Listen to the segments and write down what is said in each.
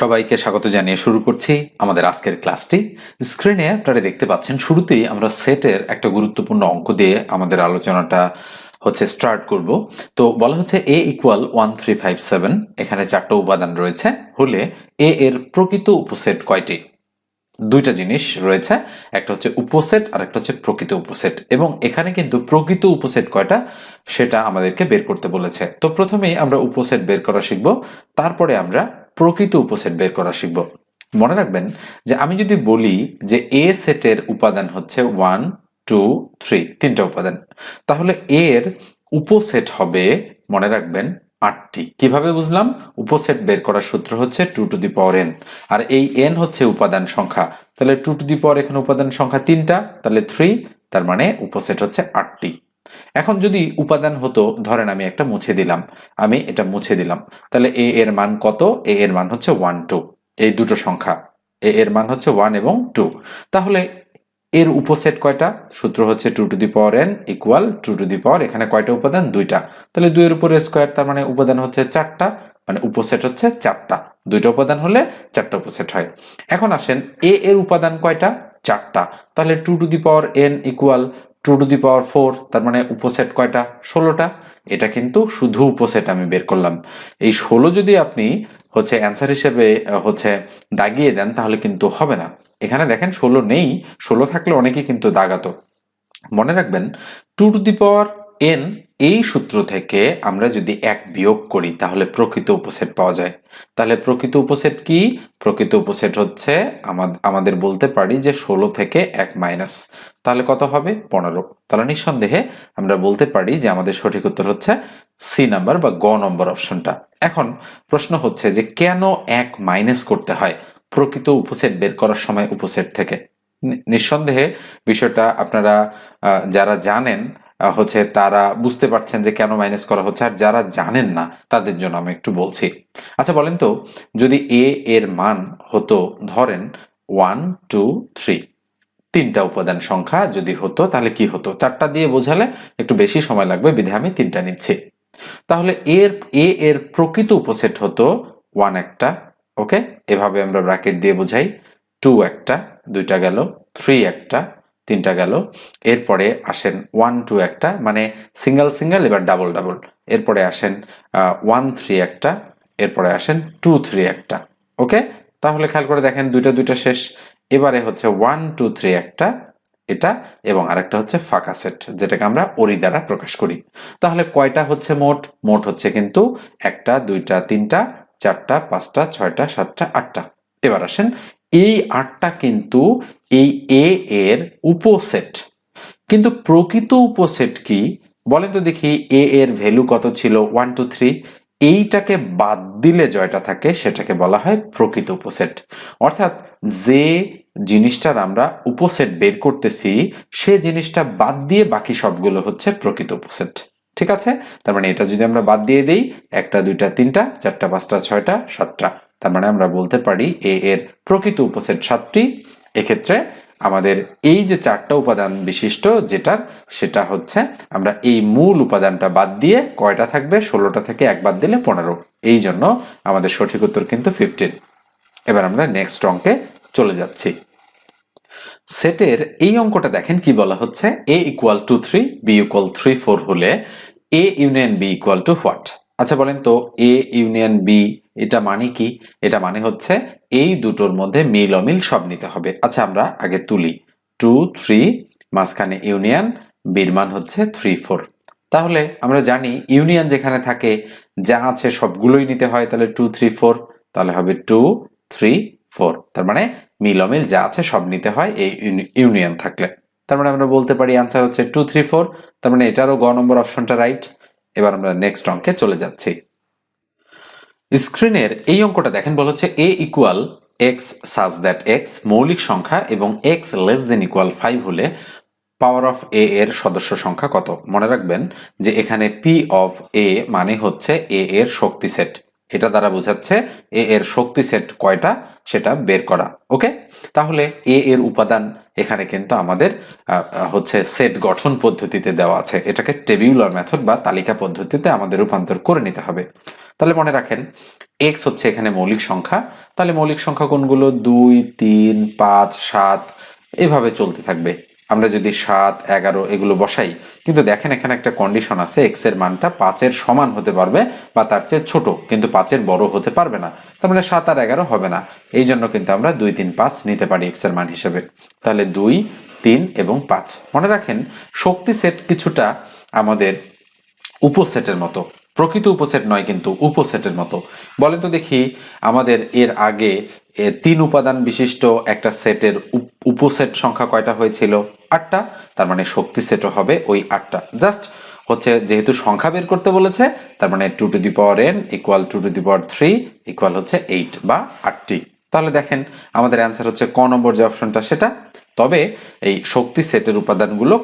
সবাইকে স্বাগত জানিয়ে শুরু করছি আমাদের আজকের ক্লাসটি। স্ক্রিনে আপনারা দেখতে পাচ্ছেন, শুরুতেই আমরা সেটের একটা গুরুত্বপূর্ণ অঙ্ক দিয়ে আমাদের আলোচনাটা হচ্ছে স্টার্ট করব। তো বলা হচ্ছে A equal one three five seven এখানে চারটা উপাদান রয়েছে। হলে এ এর প্রকৃত উপসেট কয়টি? দুইটা জিনিস রয়েছে, একটা হচ্ছে উপসেট আর একটা হচ্ছে প্রকৃত উপসেট। এবং এখানে কিন্তু প্রকৃত উপসেট কয়টা সেটা আমাদেরকে বের করতে বলেছে। তো প্রথমেই আমরা উপসেট বের করা শিখব, তারপরে আমরা প্রকৃত উপসেট বের করা শিখব। মনে রাখবেন যে আমি যদি বলি যে এ সেটের উপাদান হচ্ছে ওয়ান টু থ্রি তিনটা উপাদান, তাহলে এর উপসেট হবে, মনে রাখবেন, আটটি। কীভাবে বুঝলাম? উপসেট বের করার সূত্র হচ্ছে two to the power n আর এই এন হচ্ছে উপাদান সংখ্যা। তাহলে টু টু দি পাওয়ার এখানে উপাদান সংখ্যা তিনটা, তাহলে থ্রি তার মানে উপসেট হচ্ছে আটটি। এখন যদি উপাদান হতো, ধরেন আমি একটা মুছে দিলাম, আমি এটা মুছে দিলাম, তাহলে এ এর মান কত? এ এর মান হচ্ছে ওয়ান টু এই দুটো সংখ্যা। এ এর মান হচ্ছে ওয়ান এবং টু তাহলে এর উপসেট কয়টা? সূত্র হচ্ছে two to the power n equal two to the power এখানে কয়টা উপাদান? দুইটা। তাহলে দুইয়ের উপরে স্কোয়ার তার মানে উপাদান হচ্ছে চারটা মানে উপসেট হচ্ছে চারটা। দুইটা উপাদান হলে চারটা উপসেট হয়। এখন আসেন এ এর উপাদান কয়টা? চারটা। তাহলে two to the power n equal two to the power four তার মানে উপসেট কয়টা? ষোলোটা। এটা কিন্তু শুধু উপসেট আমি বের করলাম। এই ষোলো যদি আপনি হচ্ছে অ্যান্সার হিসেবে হচ্ছে দাগিয়ে দেন, তাহলে কিন্তু হবে না। এখানে দেখেন ষোলো নেই। ষোলো থাকলে অনেকেই কিন্তু দাগাতো। মনে রাখবেন two to the power n এই সূত্র থেকে আমরা যদি এক বিয়োগ করি, তাহলে প্রকৃত উপসেট পাওয়া যায়। তাহলে প্রকৃত উপসেট কি? প্রকৃত উপসেট হচ্ছে আমাদের বলতে পারি যে ষোলো থেকে এক মাইনাস। তাহলে কত হবে? পনেরো। তাহলে নিঃসন্দেহে আমরা বলতে পারি যে আমাদের সঠিক উত্তর হচ্ছে সি নাম্বার বা গ নম্বর অপশনটা। এখন প্রশ্ন হচ্ছে যে কেন এক মাইনাস করতে হয় প্রকৃত উপসেট বের করার সময় উপসেট থেকে? নিঃসন্দেহে বিষয়টা আপনারা যারা জানেন হচ্ছে তারা বুঝতে পারছেন যে কেন মাইনাস করা হচ্ছে, আর যারা জানেন না, তাদের জন্য আমি একটু বলছি। আচ্ছা বলেন তো, যদি এ এর মান হতো, ধরেন ওয়ান টু থ্রি তিনটা উপাদান সংখ্যা যদি হতো, তাহলে কি হতো? চারটা দিয়ে বোঝালে একটু বেশি সময় লাগবে, বিধে আমি তিনটা নিচ্ছি। তাহলে এর এ এর প্রকৃত উপসেট হতো ওয়ান একটা ওকে এভাবে আমরা ব্র্যাকেট দিয়ে বোঝাই টু একটা, দুইটা গেল থ্রি একটা তিনটা গেল। এরপরে আসেন ওয়ান টু একটা মানে সিঙ্গেল সিঙ্গেল এবার ডাবল ডাবল এরপরে আসেন ওয়ান থ্রি একটা, এরপরে আসেন টু থ্রি একটা। ওকে তাহলে খেয়াল করে দেখেন দুইটা দুইটা শেষ। এবারে হচ্ছে ওয়ান টু থ্রি একটা, এটা এবং আরেকটা হচ্ছে ফাঁকা সেট যেটাকে আমরা ওরি দ্বারা প্রকাশ করি। তাহলে কয়টা হচ্ছে মোট? মোট হচ্ছে কিন্তু একটা, দুইটা, তিনটা, চারটা, পাঁচটা, ছয়টা, সাতটা, আটটা। এবার আসেন, এই আটটা কিন্তু এই এ এর উপসেট। কিন্তু প্রকৃত উপসেট কি? বলেন তো দেখি এ এর ভ্যালু কত ছিল? ওয়ান টু থ্রি এইটাকে বাদ দিলে জয়টা থাকে, সেটাকে বলা হয় প্রকৃত উপসেট। অর্থাৎ যে জিনিসটার আমরা উপসেট বের করতেছি, সে জিনিসটা বাদ দিয়ে বাকি সবগুলো হচ্ছে প্রকৃত উপসেট। ঠিক আছে? তার মানে এটা যদি আমরা বাদ দিয়ে দিই, একটা, দুইটা, তিনটা, চারটা, পাঁচটা, ছয়টা, সাতটা। তার মানে আমরা বলতে পারি এ এর প্রকৃত উপসেট সাতটি এক্ষেত্রে আমাদের এই যে চারটা উপাদান বিশিষ্ট যেটার, সেটা হচ্ছে আমরা এই মূল উপাদানটা বাদ দিয়ে কয়টা থাকবে? ষোলোটা থেকে এক বাদ দিলে পনেরো। এই জন্য আমাদের সঠিক উত্তর কিন্তু ফিফটিন এবার আমরা নেক্সট অঙ্কে চলে যাচ্ছি। সেটের এই অঙ্কটা দেখেন কি বলা হচ্ছে? A equal two three B equal three four হলে A union B equal to what আচ্ছা বলেন তো এ ইউনিয়ন বি এটা মানে কি? এটা মানে হচ্ছে এই দুটোর মধ্যে মিল অমিল সব নিতে হবে। আচ্ছা আমরা আগে তুলি। টু থ্রি মাঝখানে ইউনিয়ন বির মান হচ্ছে থ্রি ফোর তাহলে আমরা জানি ইউনিয়ন যেখানে থাকে, যা আছে সবগুলোই নিতে হয়, তাহলে টু থ্রি ফোর তাহলে হবে টু থ্রি ফোর তার মানে মিল অমিল যা আছে সব নিতে হয় এই ইউনিয়ন থাকলে। তার মানে আমরা বলতে পারি আনসার হচ্ছে টু থ্রি ফোর তার মানে এটারও গ নম্বর অপশনটা রাইট এবার আমরা নেক্সট অঙ্কে চলে যাচ্ছি। স্ক্রিনের এই অঙ্কটা দেখেন, বলা হচ্ছে A equal x such that x মৌলিক সংখ্যা এবং x less than equal five হলে পাওয়ার অফ এ এর সদস্য সংখ্যা কত? মনে রাখবেন যে এখানে পি অফ এ মানে হচ্ছে এ এর শক্তি সেট এটা দ্বারা বোঝাচ্ছে এ এর শক্তি সেট কয়টা? সেটা বের করা ওকে তাহলে এ এর উপাদান এখানে কিন্তু আমাদের হচ্ছে সেট গঠন পদ্ধতিতে দেওয়া আছে। এটাকে টেবিউলার মেথড বা তালিকা পদ্ধতিতে আমাদের রূপান্তর করে নিতে হবে। তাহলে মনে রাখেন এক্স হচ্ছে এখানে মৌলিক সংখ্যা। তাহলে মৌলিক সংখ্যা কোনগুলো? দুই, তিন, পাঁচ, সাত, এভাবে চলতে থাকবে। আমরা যদি সাত, এগারো এগুলো বসাই, কিন্তু দেখেন এখানে একটা কন্ডিশন আছে এক্সের মানটা পাঁচের সমান হতে পারবে বা তার চেয়ে ছোট, কিন্তু পাঁচের বড় হতে পারবে না। তার মানে সাত আর এগারো হবে না। এই জন্য কিন্তু আমরা দুই, তিন, পাঁচ নিতে পারি এক্সের মান হিসেবে। তাহলে দুই, তিন এবং পাঁচ। মনে রাখেন, শক্তি সেট কিছুটা আমাদের উপসেটের মতো। প্রকৃত উপসেট নয়, কিন্তু উপসেটের মতো। বলে তো দেখি, আমাদের এর আগে তিন উপাদান বিশিষ্ট একটা সেটের উপসেট সংখ্যা কয়টা হয়েছিল? আটটা, তার মানে শক্তি সেটও হবে ওই আটটা। জাস্ট হচ্ছে যেহেতু সংখ্যা বের করতে বলেছে, তার মানে two to the power n equal two to the power three equal হচ্ছে এইট বা আটটি। তাহলে দেখেন, আমাদের অ্যান্সার হচ্ছে ক নম্বর যে অপশনটা সেটা। তবে এই শক্তি সেটের উপাদানগুলো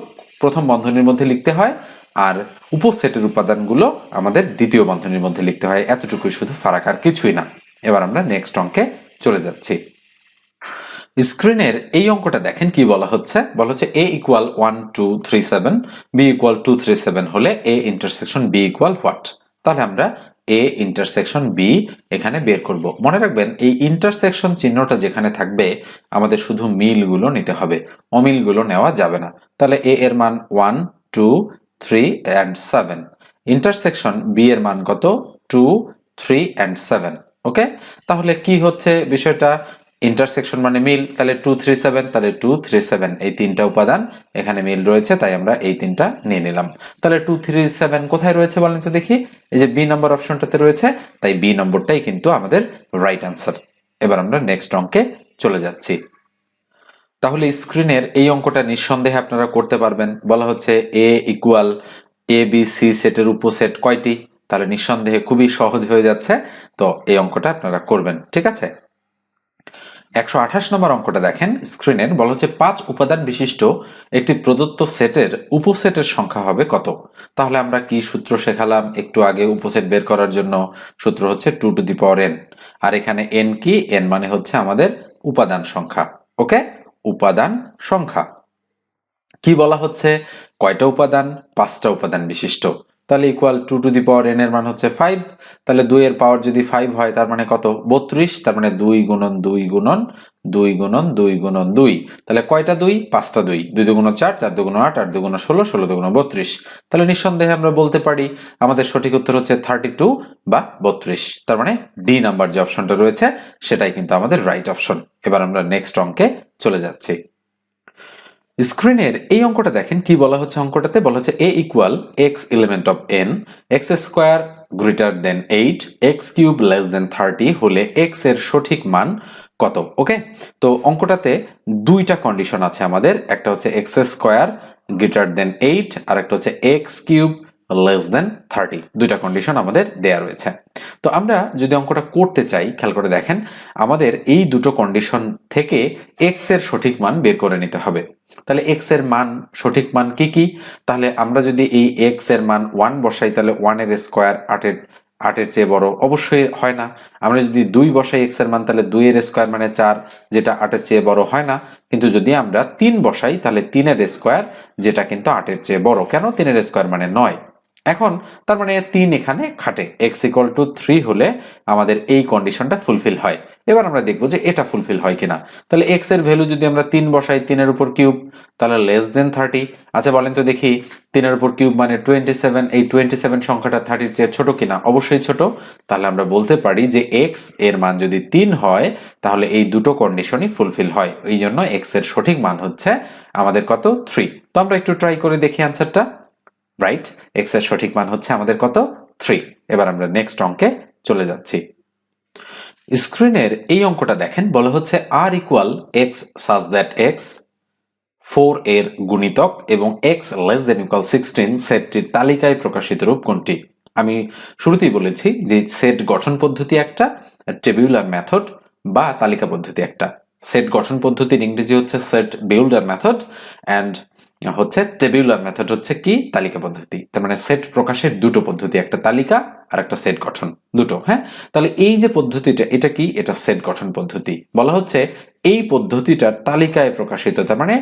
প্রথম বন্ধনীর মধ্যে লিখতে হয় আর উপসেটের উপাদানগুলো আমাদের দ্বিতীয় বন্ধনীর মধ্যে লিখতে হয়। এতটুকুই শুধু ফারাক, আর কিছুই না। এবার আমরা নেক্সট অঙ্কে চলে যাচ্ছি। স্ক্রিনের এই অঙ্কটা দেখেন কি বলা হচ্ছে? বলা হচ্ছে A equal one two three seven B equal two three seven হলে A intersection B equal what তাহলে আমরা এ ইন্টারসেকশন বি এখানে বের করব। মনে রাখবেন, এই ইন্টারসেকশন চিহ্নটা যেখানে থাকবে, আমাদের শুধু মিলগুলো নিতে হবে। অমিলগুলো নেওয়া যাবে না। তাহলে এ এর মান one two three and seven intersection B এর মান কত? Two three and seven okay তাহলে কি হচ্ছে বিষয়টা? ইন্টারসেকশন মানে মিল, তাহলে টু থ্রি সেভেন তাহলে টু থ্রি সেভেন এই তিনটা উপাদান এখানে মিল রয়েছে, তাই আমরা এই তিনটা নিয়ে নিলাম। তাহলে টু থ্রি সেভেন কোথায় রয়েছে বলেন তো দেখি? এই যে বি নম্বর অপশনটাতে রয়েছে, তাই বি নম্বরটাই কিন্তু আমাদের রাইট আনসার এবার আমরা নেক্সট অঙ্কে চলে যাচ্ছি। তাহলে স্ক্রিনের এই অঙ্কটা নিঃসন্দেহে আপনারা করতে পারবেন। বলা হচ্ছে A equal A B C সেটের উপসেট কয়টি? তাহলে নিঃসন্দেহে খুবই সহজ হয়ে যাচ্ছে, তো এই অঙ্কটা আপনারা করবেন, ঠিক আছে? একশো আঠাশ নম্বর অঙ্কটা দেখেন স্ক্রিনের বলা হচ্ছে পাঁচ উপাদান বিশিষ্ট একটি প্রদত্ত সেটের উপসেটের সংখ্যা হবে কত? তাহলে আমরা কি সূত্র শেখালাম একটু আগে উপসেট বের করার জন্য? সূত্র হচ্ছে two to the power n আর এখানে এন কি? এন মানে হচ্ছে আমাদের উপাদান সংখ্যা, ওকে? উপাদান সংখ্যা। কি বলা হচ্ছে? কয়টা উপাদান? পাঁচটা উপাদান বিশিষ্ট। তাহলে equal two to the power n এর মান হচ্ছে ফাইভ তাহলে দুই এর পাওয়ার যদি ফাইভ হয়, তার মানে কত? বত্রিশ, তার মানে দুই গুণন দুই গুণন দুই গুণন দুই গুণন দুই। তাহলে কয়টা দুই? পাঁচটা দুই। দুই দুগুণ চার চার দুগুণ আট আট দুগুণ ষোলো ষোলো দুগুণ বত্রিশ। তাহলে নিঃসন্দেহে আমরা বলতে পারি, আমাদের সঠিক উত্তর হচ্ছে থার্টি টু বা বত্রিশ। তার মানে ডি নাম্বার যে অপশনটা রয়েছে, সেটাই কিন্তু আমাদের রাইট অপশন এবার আমরা নেক্সট অঙ্কে চলে যাচ্ছি। স্ক্রিনের এই অঙ্কটা দেখেন, কি বলা হচ্ছে অঙ্কটাতে? বলা হচ্ছে A equal x element of n x square greater than eight x cube less than thirty হলে এক্সের সঠিক মান কত? ওকে তো অঙ্কটাতে দুইটা কন্ডিশন আছে আমাদের, একটা হচ্ছে x square greater than eight আর একটা হচ্ছে x cube less than thirty দুইটা কন্ডিশন আমাদের দেয়া রয়েছে। তো আমরা যদি অঙ্কটা করতে চাই, খেয়াল করে দেখেন, আমাদের এই দুটো কন্ডিশন থেকে এক্সের সঠিক মান বের করে নিতে হবে। তাহলে এক্সের মান, সঠিক মান কি কি? তাহলে আমরা যদি এই এক্সের মান ওয়ান বসাই, তাহলে ওয়ানের স্কোয়ার আটের আটের চেয়ে বড়। অবশ্যই হয় না। আমরা যদি দুই বসাই এক্সের মান, তাহলে দুই এর স্কোয়ার মানে চার, যেটা আটের চেয়ে বড় হয় না। কিন্তু যদি আমরা তিন বসাই, তাহলে তিনের স্কোয়ার যেটা কিন্তু আটের চেয়ে বড়। কেন তিনের স্কোয়ার মানে নয়? এখন তার মানে তিন এখানে খাটে। এক্স ইকুয়াল টু থ্রি হলে আমাদের এই কন্ডিশনটা ফুলফিল হয়। এবার আমরা দেখব যে এটা ফুলফিল হয় কিনা। তাহলে এক্সের ভ্যালু যদি আমরা তিন বসাই তিনের উপর কিউব, তাহলে লেস দেন থার্টি আচ্ছা বলেন তো দেখি, তিনের উপর কিউব মানে টোয়েন্টি সেভেন এই টোয়েন্টি সেভেন সংখ্যাটা থার্টির চেয়ে ছোট কিনা? অবশ্যই ছোট। তাহলে আমরা বলতে পারি যে এক্সের মান যদি তিন হয়, তাহলে এই দুটো কন্ডিশনই ফুলফিল হয়। এই জন্য এক্সের সঠিক মান হচ্ছে আমাদের কত? থ্রি তো আমরা একটু ট্রাই করে দেখি অ্যান্সারটা রাইট এক্সের সঠিক মান হচ্ছে আমাদের কত? থ্রি এবার আমরা নেক্সট অঙ্কে চলে যাচ্ছি। স্ক্রিনের এই অঙ্কটা দেখেন, বলা হচ্ছে R equal x such that x four এর গুণিতক এবং x less than equal sixteen সেটটির তালিকায় প্রকাশিত রূপ কোনটি? আমি শুরুতেই বলেছি যে সেট গঠন পদ্ধতি একটা টেবিউলার মেথড বা তালিকা পদ্ধতি একটা। সেট গঠন পদ্ধতির ইংরেজি হচ্ছে সেট বিল্ডার মেথড অ্যান্ড হচ্ছে টেবিউলার মেথড হচ্ছে কি? তালিকা পদ্ধতি। তার মানে সেট প্রকাশের দুটো পদ্ধতি, একটা তালিকা আর একটা সেট গঠন। দুটো হ্যাঁ? তাহলে এই যে পদ্ধতিটা, এটা কি? এটা সেট গঠন পদ্ধতি। বলা হচ্ছে এই পদ্ধতিটার তালিকায় প্রকাশিত, তার মানে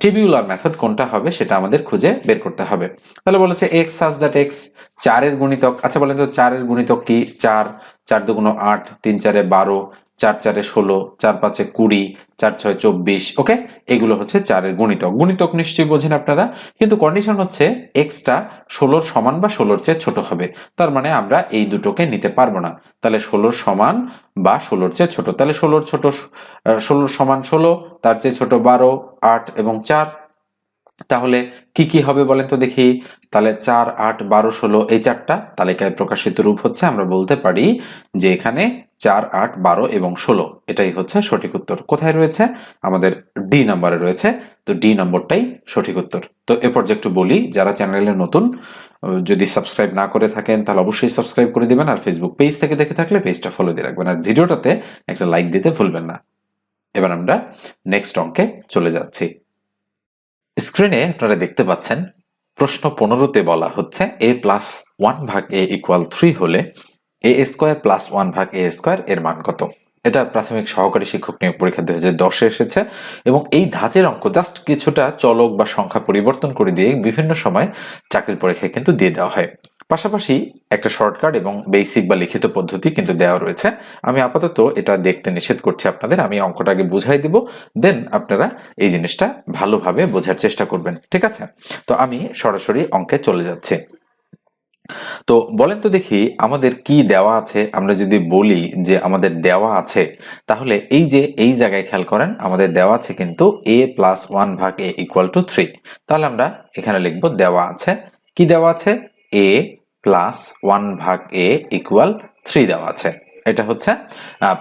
টেবিউলার মেথড কোনটা হবে সেটা আমাদের খুঁজে বের করতে হবে। তাহলে বলেছে এক্স সাজ দ্যাট এক্স চারের গুণিতক। আচ্ছা বলেন তো, চারের গুণিতক কি? চার চার দুগুণ আট, তিন চারে বারো চার চারে ষোলো, চার পাঁচে কুড়ি, চার ছয় চব্বিশ, ওকে? এগুলো হচ্ছে চারের গুণিতক। গুণিতক নিশ্চয়ই বোঝেন আপনারা, কিন্তু কন্ডিশন হচ্ছে এক্সটা ষোলোর সমান বা ষোলোর চেয়ে ছোট হবে। তার মানে আমরা এই দুটোকে নিতে পারব না। তাহলে ষোলোর সমান বা ষোলোর চেয়ে ছোট। তাহলে ষোলোর ছোট ষোলোর সমান ষোলো, তার চেয়ে ছোট বারো, আট এবং চার। তাহলে কি কি হবে বলেন তো দেখি। তাহলে চার, আট, বারো, ষোলো, এই চারটা তালিকায় প্রকাশিত রূপ হচ্ছে, আমরা বলতে পারি যে এখানে চার, আট, বারো এবং ষোলো। এটাই হচ্ছে সঠিক উত্তর। কোথায় রয়েছে? আমাদের ডি নম্বরে রয়েছে। তো ডি নম্বরটাই সঠিক উত্তর। তো এ পর্যায়ে একটু বলি, যারা চ্যানেলে নতুন যদি সাবস্ক্রাইব না করে থাকেন, তাহলে অবশ্যই সাবস্ক্রাইব করে দিবেন আর ফেসবুক পেজ থেকে দেখে থাকলে পেজটা ফলো দিয়ে রাখবেন। আর ভিডিওটাতে একটা লাইক দিতে ভুলবেন না। এবার আমরা নেক্সট অঙ্কে চলে যাচ্ছি। স্ক্রিনে আপনারা দেখতে পাচ্ছেন, প্রশ্ন পনেরোতে বলা হচ্ছে এ প্লাস ওয়ান ভাগ এ ইকুয়াল থ্রি হলে এ স্কোয়ার প্লাস ওয়ান ভাগ এ স্কোয়ার এর মান কত? এটা প্রাথমিক সহকারী শিক্ষক নিয়োগ পরীক্ষা দুই হাজার দশে এসেছে এবং এই ধাঁচের অঙ্ক জাস্ট কিছুটা চলক বা সংখ্যা পরিবর্তন করে দিয়ে বিভিন্ন সময় চাকরির পরীক্ষায় কিন্তু দিয়ে দেওয়া হয়। পাশাপাশি একটা শর্টকাট এবং বেসিক বা লিখিত পদ্ধতি কিন্তু দেওয়া রয়েছে। আমি আপাতত এটা দেখতে নিষেধ করছি আপনাদের। আমি অঙ্কটাকে বুঝাই দিব দেন আপনারা এই জিনিসটা ভালোভাবে বোঝার চেষ্টা করবেন। ঠিক আছে? তো আমি সরাসরি অঙ্কে চলে যাচ্ছি। তো বলেন তো দেখি আমাদের কি দেওয়া আছে? আমরা যদি বলি যে আমাদের দেওয়া আছে, তাহলে এই যে এই জায়গায় খেয়াল করেন, আমাদের দেওয়া আছে কিন্তু এ প্লাস ওয়ান ভাগ এ ইকুয়াল টু থ্রি তাহলে আমরা এখানে লিখব দেওয়া আছে। কি দেওয়া আছে? এ প্লাস ওয়ান ভাগ এ ইকুয়াল থ্রি দেওয়া আছে। এটা হচ্ছে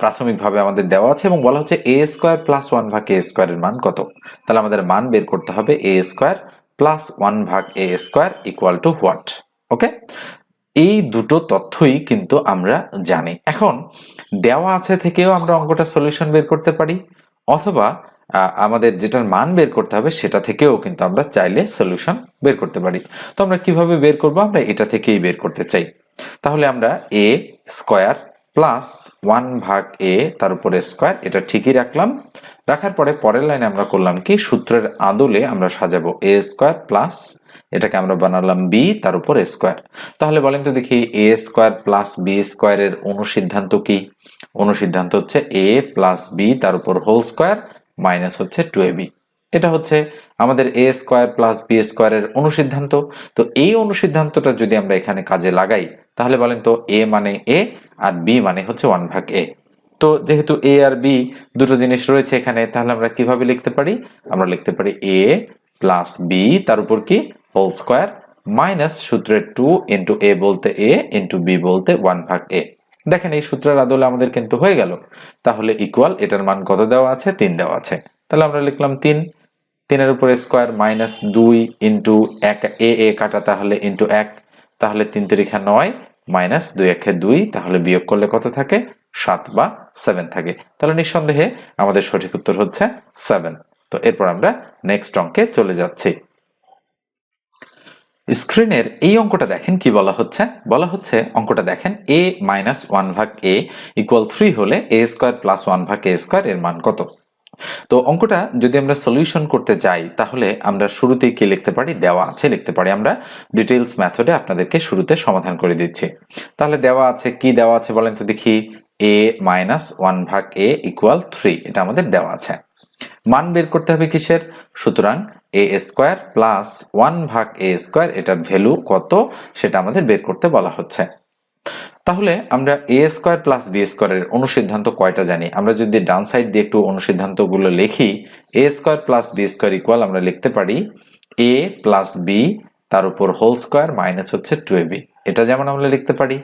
প্রাথমিকভাবে আমাদের দেওয়া আছে এবং বলা হচ্ছে এ স্কোয়ার প্লাস ওয়ান ভাগ এ স্কোয়ারের মান কত? তাহলে আমাদের মান বের করতে হবে এ স্কোয়ার প্লাস ওয়ান ভাগ A square equal to what okay এই দুটো তথ্যই কিন্তু আমরা জানি। এখন, দেওয়া আছে থেকেও আমরা অঙ্কটা সলিউশন বের করতে পারি, অথবা আমাদের যেটার মান বের করতে হবে সেটা থেকেও কিন্তু আমরা চাইলে সলিউশন বের করতে পারি। তো আমরা কীভাবে বের করব? আমরা এটা থেকেই বের করতে চাই। তাহলে আমরা এ স্কোয়ার প্লাস ওয়ান ভাগ এ তার উপরে স্কোয়ার এটা ঠিকই রাখলাম। রাখার পরে পরের লাইনে আমরা করলাম কি? সূত্রের আদলে আমরা সাজাবো এ স্কোয়ার প্লাস এটাকে আমরা বানালাম বি তার উপর স্কোয়ার তাহলে বলেন তো দেখি এ স্কোয়ার প্লাস বি স্কোয়ারের অনুসিদ্ধান্ত কি? অনুসিদ্ধান্ত হচ্ছে এ প্লাস বি তার উপর হোল স্কোয়ার মাইনাস হচ্ছে টু এ বি এটা হচ্ছে আমাদের এ স্কোয়ার প্লাস বি স্কোয়ারের অনুসিদ্ধান্ত। তো এই অনুসিদ্ধান্তটা যদি আমরা এখানে কাজে লাগাই, তাহলে বলেন তো এ মানে এ আর বি মানে হচ্ছে ওয়ান ভাগ এ তো যেহেতু এ আর বি দুটো জিনিস রয়েছে এখানে, তাহলে আমরা কীভাবে লিখতে পারি? আমরা লিখতে পারি এ প্লাস বি তার উপর কি? হোল স্কোয়ার মাইনাস সূত্রের টু ইন্টু এ বলতে এ ইন্টু বি বলতে ওয়ান ভাগ এ দেখেন এই সূত্রের আদলে আমাদের কিন্তু হয়ে গেল। তাহলে ইকুয়াল এটার মান কত দেওয়া আছে? তিন দেওয়া আছে। তাহলে আমরা লিখলাম তিন। তিনের উপরে স্কোয়ার মাইনাস দুই ইন্টু এক এ এ কাটা তাহলে ইন্টু এক। তাহলে তিন তিরিখা নয় মাইনাস দুই একে দুই, তাহলে বিয়োগ করলে কত থাকে? সাত বা সেভেন থাকে। তাহলে নিঃসন্দেহে আমাদের সঠিক উত্তর হচ্ছে সেভেন তো এরপর আমরা নেক্সট অঙ্কে চলে যাচ্ছি। স্ক্রিনের এই অঙ্কটা দেখেন কি বলা হচ্ছে? বলা হচ্ছে অঙ্কটা দেখেন এ মাইনাস ওয়ান ভাগ এ ইকুয়াল থ্রি হলে এ স্কোয়ার প্লাস ওয়ান ভাগ এ স্কোয়ার এর মান কত? তো অঙ্কটা যদি আমরা সলিউশন করতে যাই, তাহলে আমরা শুরুতেই কি লিখতে পারি? দেওয়া আছে, লিখতে পারি আমরা। ডিটেলস মেথডে আপনাদেরকে শুরুতে সমাধান করে দিচ্ছি। তাহলে দেওয়া আছে, কি দেওয়া আছে বলেন তো দেখি? এ মাইনাস ওয়ান ভাগ এ ইকুয়াল থ্রি এটা আমাদের দেওয়া আছে। মান বের করতে হবে কিসের? সুতরাং এ স্কোয়ার প্লাস ওয়ান ভাগ এ স্কোয়ার এটার ভ্যালু কত সেটা আমাদের বের করতে বলা হচ্ছে। তাহলে আমরা এ স্কোয়ার প্লাস বি স্কোয়ারের অনুসিদ্ধান্ত কয়টা জানি? আমরা যদি ডান সাইড দিয়ে একটু অনুসিদ্ধান্তগুলো লিখি A square plus B square equal আমরা লিখতে পারি এ প্লাস বি তার উপর হোল স্কোয়ার মাইনাস হচ্ছে টু এ বি এটা যেমন আমরা লিখতে পারি।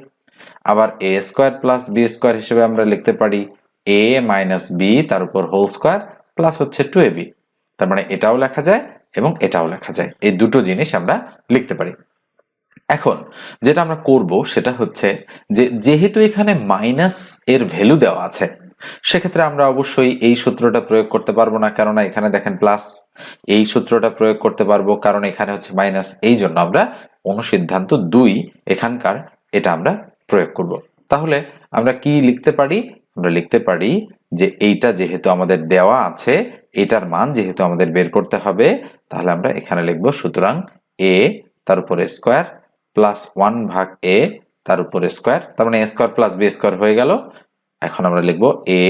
আবার A square plus B square হিসেবে আমরা লিখতে পারি এ মাইনাস বি তার উপর হোল স্কোয়ার প্লাস হচ্ছে টু এ বি তার মানে এটাও লেখা যায় এবং এটাও লেখা যায়। এই দুটো জিনিস আমরা লিখতে পারি। এখন যেটা আমরা করব সেটা হচ্ছে যে যেহেতু এখানে মাইনাস এর ভ্যালু দেওয়া আছে, সেক্ষেত্রে আমরা অবশ্যই এই সূত্রটা প্রয়োগ করতে পারব না। কেননা এখানে দেখেন প্লাস এই সূত্রটা প্রয়োগ করতে পারব কারণ এখানে হচ্ছে মাইনাস এই জন্য আমরা অনুসিদ্ধান্ত দুই এখানকার এটা আমরা প্রয়োগ করব। তাহলে আমরা কি লিখতে পারি? আমরা লিখতে পারি যে এইটা যেহেতু আমাদের দেওয়া আছে এটার মান যেহেতু আমাদের বের করতে হবে, তাহলে আমরা এখানে লিখব সুতরাং এ তার উপরে স্কোয়ার প্লাস ওয়ান ভাগ এ তার উপরে স্কোয়ার তার মানে A square plus B square হয়ে গেল। এখন আমরা লিখব এ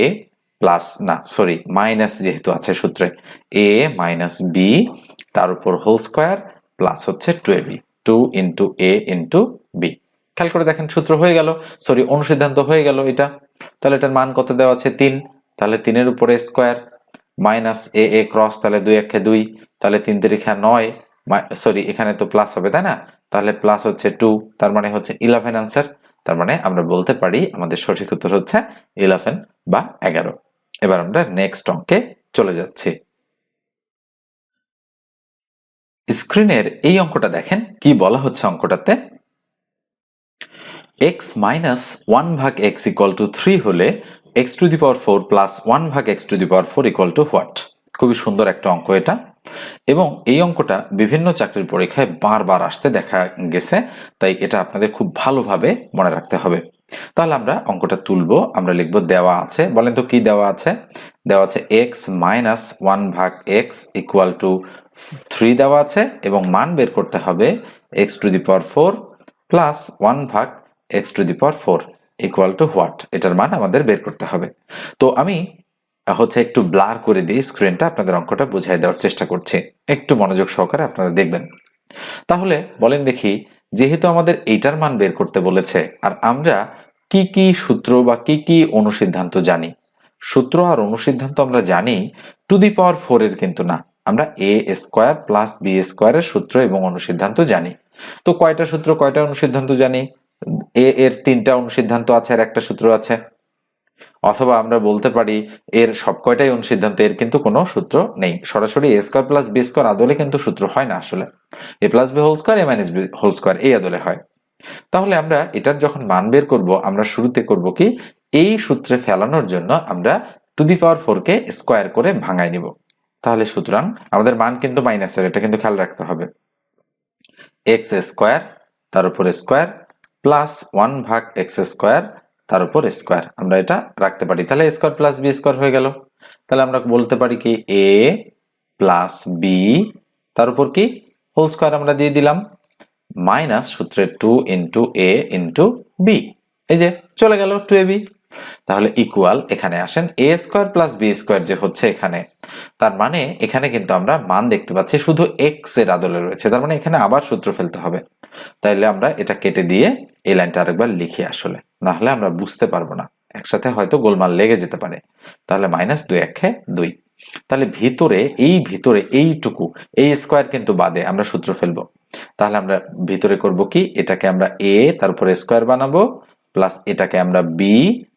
প্লাস না সরি মাইনাস যেহেতু আছে সূত্রে এ মাইনাস বি তার উপর হোল স্কোয়ার প্লাস হচ্ছে two A B two into A into B খেয়াল করে দেখেন সূত্র হয়ে গেল সরি অনুসিদ্ধান্ত হয়ে গেল এটা। তাহলে এটার মান কত দেওয়া আছে? তিন। তাহলে তিনের উপরে square minus A A cross তাহলে দুই একে দুই, তাহলে তিন তিরিখা নয় সরি, এখানে তো প্লাস হবে, তাই না? তাহলে প্লাস হচ্ছে টু তার মানে হচ্ছে ইলেভেন আনসার তার মানে আমরা বলতে পারি আমাদের সঠিক উত্তর হচ্ছে ইলেভেন বা এগারো। এবার আমরা নেক্সট অঙ্কে চলে যাচ্ছি। স্ক্রিনের এই অঙ্কটা দেখেন, কি বলা হচ্ছে অঙ্কটাতে? এক্স মাইনাস ওয়ান ভাগ এক্স ইকুয়াল টু থ্রি হলে x to the power four plus one ভাগ x to the power four equal to what খুবই সুন্দর একটা অঙ্ক এটা। এবং এই অঙ্কটা বিভিন্ন চাকরির পরীক্ষায় বারবার আসতে দেখা গেছে, তাই এটা আপনাদের খুব ভালোভাবে মনে রাখতে হবে। তাহলে আমরা অঙ্কটা তুলব, আমরা লিখব দেওয়া আছে। বলেন তো কি দেওয়া আছে? দেওয়া আছে এক্স মাইনাস ওয়ান ভাগ এক্স ইকুয়াল টু থ্রি দেওয়া আছে, এবং মান বের করতে হবে x to the power four plus one ভাগ x to the power four equal to what এটার মান আমাদের বের করতে হবে। তো আমি হচ্ছে একটু ব্লার করে দিয়ে স্ক্রিনটা আপনাদের অঙ্কটা বুঝাই দেওয়ার চেষ্টা করছি। একটু মনোযোগ সহকারে আপনারা দেখবেন। তাহলে বলেন দেখি, যেহেতু আমাদের এইটার মান বের করতে বলেছে, আর আমরা কি কি সূত্র বা কি কি অনুসিদ্ধান্ত জানি? সূত্র আর অনুসিদ্ধান্ত আমরা জানি টু দি পাওয়ার ফোর এর কিন্তু না। আমরা এ স্কোয়ার প্লাস বি স্কোয়ারের সূত্র এবং অনুসিদ্ধান্ত জানি। তো কয়টা সূত্র, কয়টা অনুসিদ্ধান্ত জানি? এ, এর তিনটা অনুসিদ্ধান্ত আছে, আর একটা সূত্র আছে। অথবা আমরা বলতে পারি, এর সব কয়টাই অনুসিদ্ধান্ত, এর কিন্তু কোনো সূত্র নেই। সরাসরি A square plus B square আদলে কিন্তু সূত্র হয় না আসলে। A plus B whole square, A minus B whole square, এই আদলে হয়। তাহলে আমরা এটার যখন মান বের করব, আমরা শুরুতে করব কি, এই সূত্রে ফেলানোর জন্য আমরা টু দি পাওয়ার ফোর কে স্কোয়ার করে ভাঙাই নিব। তাহলে সুতরাং আমাদের মান কিন্তু মাইনাসের, এটা কিন্তু খেয়াল রাখতে হবে। এক্স স্কোয়ার, তার উপরে স্কোয়ার প্লাস ওয়ান ভাগ এক্স স্কোয়ার তার উপর স্কোয়ার আমরা এটা রাখতে পারি। তাহলে স্কোয়ার প্লাস বি স্কোয়ার হয়ে গেল। তাহলে আমরা বলতে পারি কি এ প্লাস বি তার উপর কি হোল স্কোয়ার আমরা দিয়ে দিলাম। মাইনাস সূত্রে two into A into B এই যে, চলে গেল টু এ বি তাহলে ইকুয়াল এখানে আসেন। A square plus B square যে হচ্ছে এখানে, তার মানে এখানে কিন্তু আমরা মান দেখতে পাচ্ছি শুধু এক্সের আদলে রয়েছে। তার মানে এখানে আবার সূত্র ফেলতে হবে। তাইলে আমরা এটা কেটে দিয়ে এই লাইনটা আরেকবার লিখি আসলে। না হলে আমরা বুঝতে পারব না। একসাথে হয়তো গোলমাল লেগে যেতে পারে। তাহলে মাইনাস দুই একে দুই। তাহলে ভিতরে, এই ভিতরে এইটুকু, এই স্কোয়ার কিন্তু বাদে আমরা সূত্র ফেলব। তাহলে আমরা ভিতরে করব কি? এটাকে আমরা এ তার স্কোয়ার বানাবো প্লাস এটাকে আমরা বি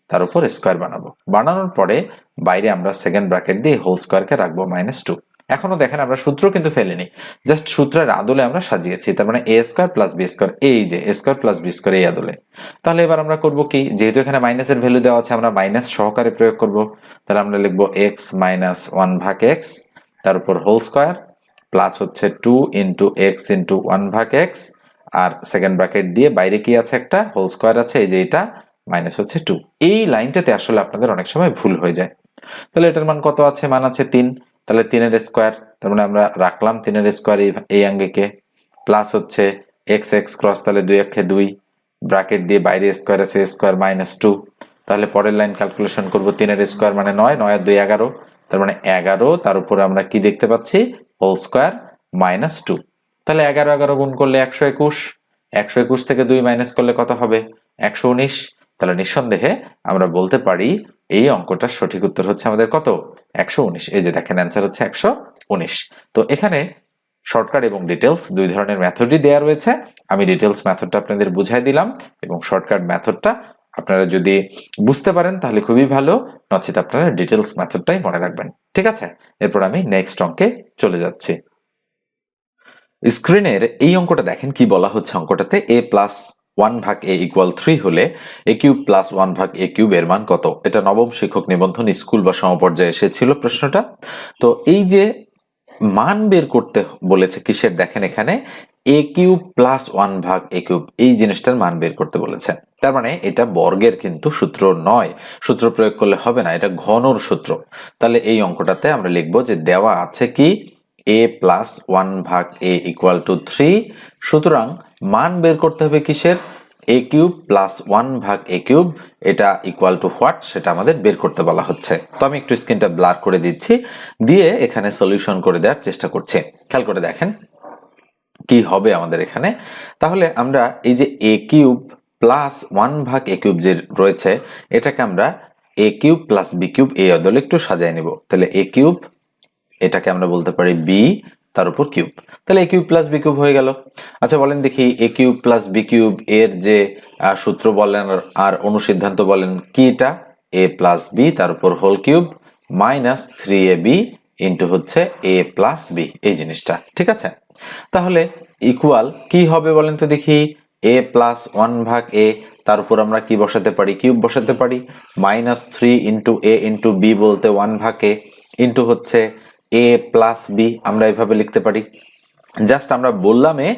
তার উপর স্কোয়ার বানাবো। বানানোর পরে বাইরে আমরা সেকেন্ড ব্র্যাকেট দিয়ে হোল স্কোয়ারকে রাখব মাইনাস টু এখনও দেখেন আমরা সূত্র কিন্তু ফেলিনি। জাস্ট সূত্রের আদলে আমরা সাজিয়েছি, তার মানে A square plus B square এই যে A square plus B square এই আদলে। তাহলে এবার আমরা করব কি? যেহেতু এখানে মাইনাসের ভ্যালু দেওয়া আছে, আমরা মাইনাস সহকারে প্রয়োগ করব। তাহলে আমরা লিখব এক্স মাইনাস ওয়ান ভাগ এক্স তার উপর হোল স্কোয়ার প্লাস হচ্ছে two into x into one ভাগ এক্স আর সেকেন্ড ব্র্যাকেট দিয়ে বাইরে কি আছে একটা? হোল স্কোয়ার আছে, এই যে এটা মাইনাস হচ্ছে টু এই লাইনটাতে আসলে আপনাদের অনেক সময় ভুল হয়ে যায়। তাহলে এটার মান কত আছে? মান আছে তিন। তাহলে তিনের স্কোয়ার তার মানে আমরা রাখলাম তিনের স্কোয়ার এই আঙ্গিকে প্লাস হচ্ছে এক্স এক্স ক্রস তাহলে দুই একে দুই ব্র্যাকেট দিয়ে বাইরে স্কোয়ার আছে স্কোয়ার মাইনাস টু তাহলে পরের লাইন ক্যালকুলেশন করব তিনের স্কোয়ার মানে নয় নয় আর দুই এগারো। তার মানে এগারো, তার উপরে আমরা কি দেখতে পাচ্ছি? হোল স্কোয়ার মাইনাস টু তাহলে এগারো এগারো গুণ করলে একশো একুশ। একশো একুশ থেকে দুই মাইনাস করলে কত হবে? একশো উনিশ। তাহলে নিঃসন্দেহে আমরা বলতে পারি এই অঙ্কটার সঠিক উত্তর হচ্ছে আমাদের কত? একশো উনিশ। এই যে দেখেন অ্যান্সার হচ্ছে একশো উনিশ। তো এখানে শর্টকাট এবং ডিটেলস দুই ধরনের মেথডই দেওয়া রয়েছে। আমি ডিটেলস ম্যাথডটা আপনাদের বুঝাই দিলাম এবং শর্টকাট ম্যাথডটা আপনারা যদি বুঝতে পারেন তাহলে খুবই ভালো। নচেত আপনারা ডিটেলস ম্যাথডটাই মনে রাখবেন। ঠিক আছে? এরপর আমি নেক্সট অঙ্কে চলে যাচ্ছি। স্ক্রিনের এই অঙ্কটা দেখেন কি বলা হচ্ছে অঙ্কটাতে? এ প্লাস ওয়ান ভাগ এ ইকুয়াল থ্রি হলে এ কিউব প্লাস ওয়ান ভাগ এ কিউব এর মান কত? এটা নবম শিক্ষক নিবন্ধন স্কুল বা সমপর্যায়ে এসেছিল প্রশ্নটা। তো এই যে মান বের করতে বলেছে কিসের দেখেন এখানে, এ কিউব প্লাস ওয়ান ভাগ এ কিউব, এই জিনিসটার মান বের করতে বলেছে। তার মানে এটা বর্গের কিন্তু সূত্র নয়। সূত্র প্রয়োগ করলে হবে না, এটা ঘনর সূত্র। তাহলে এই অঙ্কটাতে আমরা লিখব যে দেওয়া আছে কি? এ প্লাস ওয়ান ভাগ এ ইকুয়াল টু থ্রি সুতরাং মান বের করতে হবে কিসের? এ কিউব প্লাস ওয়ান ভাগ এ কিউব, এটা ইকুয়াল টু হোয়াট সেটা আমাদের বের করতে বলা হচ্ছে। তো আমি একটু স্ক্রিনটা ব্লার করে দিচ্ছি, দিয়ে এখানে সলিউশন করে দেওয়ার চেষ্টা করছি। খেয়াল করে দেখেন কি হবে আমাদের এখানে। তাহলে আমরা এই যে এ কিউব প্লাস ওয়ান ভাগ এ কিউব যে রয়েছে, এটাকে আমরা A cube plus B cube, এই অদলে একটু সাজায় নিব। তাহলে এ কিউব, এটাকে আমরা বলতে পারি বি তার উপর কিউব। তাহলে A cube plus B cube হয়ে গেল। আচ্ছা বলেন দেখি A cube plus B cube এর যে সূত্র বলেন আর অনুসিদ্ধান্ত বলেন কি এটা এ প্লাস বি তার উপর whole cube minus three A B into হচ্ছে এ প্লাস বি এই জিনিসটা। ঠিক আছে? তাহলে ইকুয়াল কি হবে বলেন তো দেখি? এ প্লাস ওয়ান ভাগ এ তার উপর আমরা কি বসাতে পারি? কিউব বসাতে পারি। Minus three into A into B বলতে ওয়ান ভাগ এ ইন্টু হচ্ছে এ প্লাস বি আমরা এভাবে লিখতে পারি। জাস্ট আমরা বললাম এ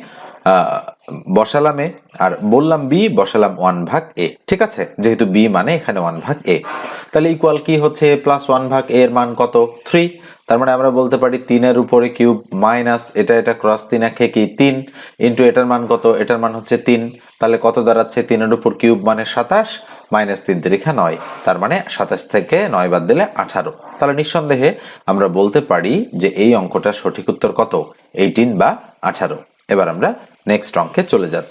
বসালাম এ আর বললাম বি বসালাম ওয়ান ভাগ এ ঠিক আছে? যেহেতু বি মানে এখানে ওয়ান ভাগ এ তাহলে ইকুয়াল কি হচ্ছে? প্লাস ওয়ান ভাগ এর মান কত? থ্রি তার মানে আমরা বলতে পারি তিনের উপরে কিউব মাইনাস এটা এটা ক্রস তিন, একে কি তিন। ইন্টু এটার মান কত? এটার মান হচ্ছে তিন। তাহলে কত দাঁড়াচ্ছে তিনের উপর কিউব মানে সাতাশ, মাইনাস তিন তিরিখা নয়। তার মানে সাতাশ থেকে নয় বাদ দিলে আঠারো। তাহলে নিঃসন্দেহে আমরা বলতে পারি যে এই অঙ্কটা সঠিক উত্তর কত? এইটিন বা আঠারো। এবার আমরা নেক্সট অঙ্কে চলে যাচ্ছি।